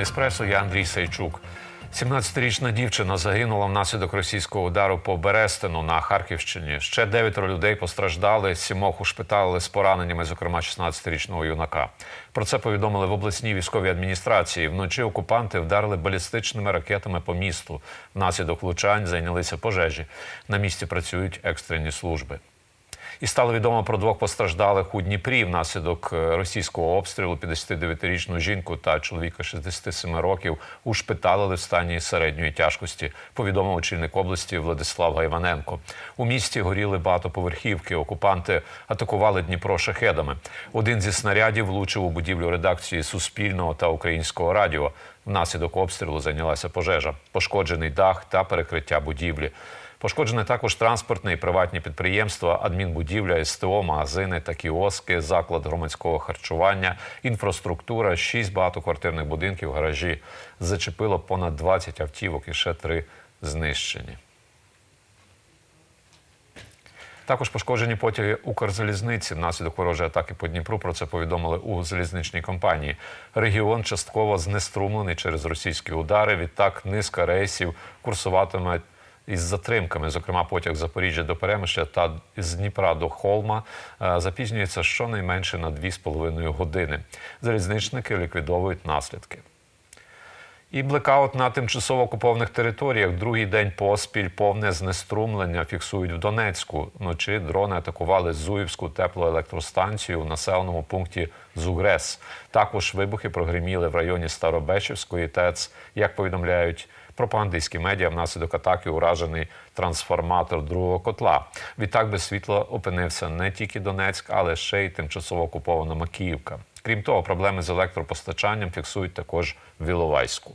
еспресо. Я Андрій Сайчук. 17-річна дівчина загинула внаслідок російського удару по Берестину на Харківщині. Ще дев'ятеро людей постраждали, сімох ушпиталили з пораненнями, зокрема 16-річного юнака. Про це повідомили в обласній військовій адміністрації. Вночі окупанти вдарили балістичними ракетами по місту. Внаслідок влучань зайнялися пожежі. На місці працюють екстрені служби. І стало відомо про двох постраждалих у Дніпрі внаслідок е, російського обстрілу 59-річну жінку та чоловіка 67 років ушпиталили в стані середньої тяжкості. Повідомив очільник області Владислав Гайваненко. У місті горіли багатоповерхівки. Окупанти атакували Дніпро шахедами. Один зі снарядів влучив у будівлю редакції Суспільного та Українського радіо. Внаслідок обстрілу зайнялася пожежа, пошкоджений дах та перекриття будівлі. Пошкоджені також транспортне і приватні підприємства, адмінбудівля, СТО, магазини та кіоски, заклад громадського харчування, інфраструктура, шість багатоквартирних будинків, гаражі. Зачепило понад 20 автівок і ще три знищені. Також пошкоджені потяги Укрзалізниці внаслідок ворожої атаки по Дніпру. Про це повідомили у залізничній компанії. Регіон частково знеструмлений через російські удари. Відтак низка рейсів курсуватиме із затримками. Зокрема, потяг з Запоріжжя до Перемишля та з Дніпра до Холма е, запізнюється щонайменше на 2,5 години. Залізничники ліквідовують наслідки. І блекаут на тимчасово окупованих територіях. Другий день поспіль повне знеструмлення фіксують в Донецьку. Вночі дрони атакували Зуївську теплоелектростанцію у населеному пункті Зугрес. Також вибухи прогреміли в районі Старобечівської ТЕЦ. Як повідомляють пропагандистські медіа, внаслідок атаки уражений трансформатор другого котла. Відтак без світла опинився не тільки Донецьк, але ще й тимчасово окупована Макіївка. Крім того, проблеми з електропостачанням фіксують також в Іловайську.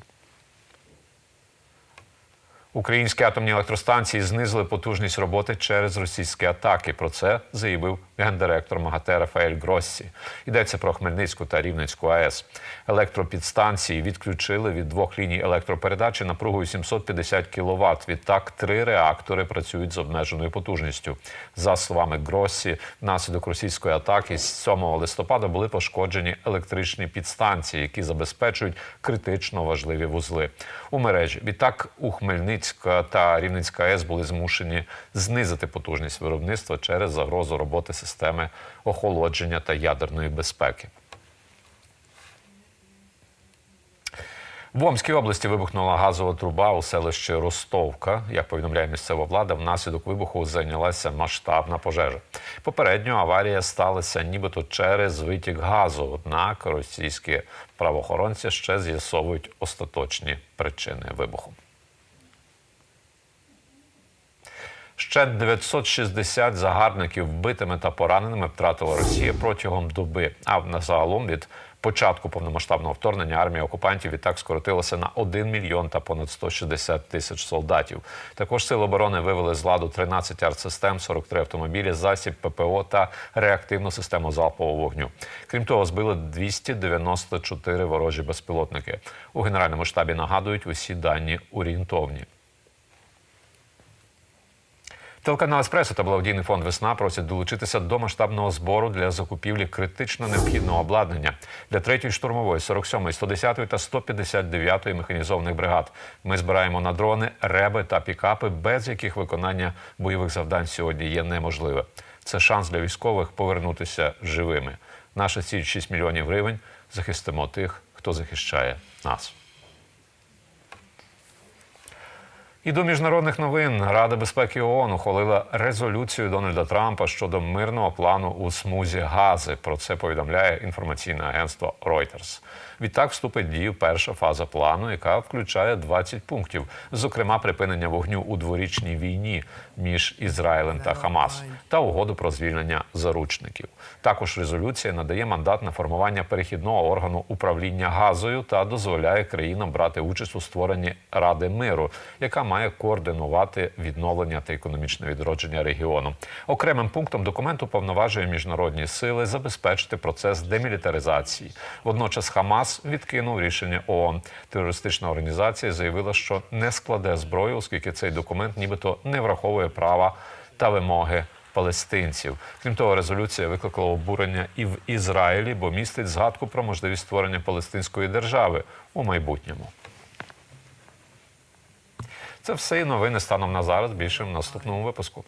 Українські атомні електростанції знизили потужність роботи через російські атаки. Про це заявив гендиректор МАГАТЕ Рафаель Гроссі. Йдеться про Хмельницьку та Рівненську АЕС. Електропідстанції відключили від двох ліній електропередачі напругою 750 кВт. Відтак три реактори працюють з обмеженою потужністю. За словами Гроссі, внаслідок російської атаки з 7 листопада були пошкоджені електричні підстанції, які забезпечують критично важливі вузли у мережі. Відтак у Хмельницька та Рівненська АЕС були змушені знизити потужність виробництва через загрозу роботи системи охолодження та ядерної безпеки. В Омській області вибухнула газова труба у селищі Ростовка. Як повідомляє місцева влада, внаслідок вибуху зайнялася масштабна пожежа. Попередньо аварія сталася нібито через витік газу. Однак російські правоохоронці ще з'ясовують остаточні причини вибуху. Ще 960 загарбників вбитими та пораненими втратила Росія протягом доби. А на загалом від початку повномасштабного вторгнення армія окупантів відтак скоротилася на 1 мільйон та понад 160 тисяч солдатів. Також сили оборони вивели з ладу 13 артсистем, 43 автомобілі, засіб ППО та реактивну систему залпового вогню. Крім того, збили 294 ворожі безпілотники. У генеральному штабі нагадують, усі дані орієнтовні. Телеканал Еспресо та благодійний фонд Весна просять долучитися до масштабного збору для закупівлі критично необхідного обладнання для 3-ї штурмової, 47-ї, 110-ї та 159-ї механізованих бригад. Ми збираємо на дрони, реби та пікапи, без яких виконання бойових завдань сьогодні є неможливе. Це шанс для військових повернутися живими. Наша ціль 6 мільйонів гривень. Захистимо тих, хто захищає нас. І до міжнародних новин Рада безпеки ООН ухвалила резолюцію Дональда Трампа щодо мирного плану у смузі Гази. Про це повідомляє інформаційне агентство Reuters. Відтак вступить в дію перша фаза плану, яка включає 20 пунктів, зокрема припинення вогню у дворічній війні між Ізраїлем та Хамас та угоду про звільнення заручників. Також резолюція надає мандат на формування перехідного органу управління газою та дозволяє країнам брати участь у створенні Ради миру, яка має координувати відновлення та економічне відродження регіону. Окремим пунктом документу повноважує міжнародні сили забезпечити процес демілітаризації. Водночас Хамас відкинув рішення ООН. Терористична організація заявила, що не складе зброю, оскільки цей документ нібито не враховує права та вимоги палестинців. Крім того, резолюція викликала обурення і в Ізраїлі, бо містить згадку про можливість створення палестинської держави у майбутньому. Це все новини станом на зараз. Більше в наступному випуску.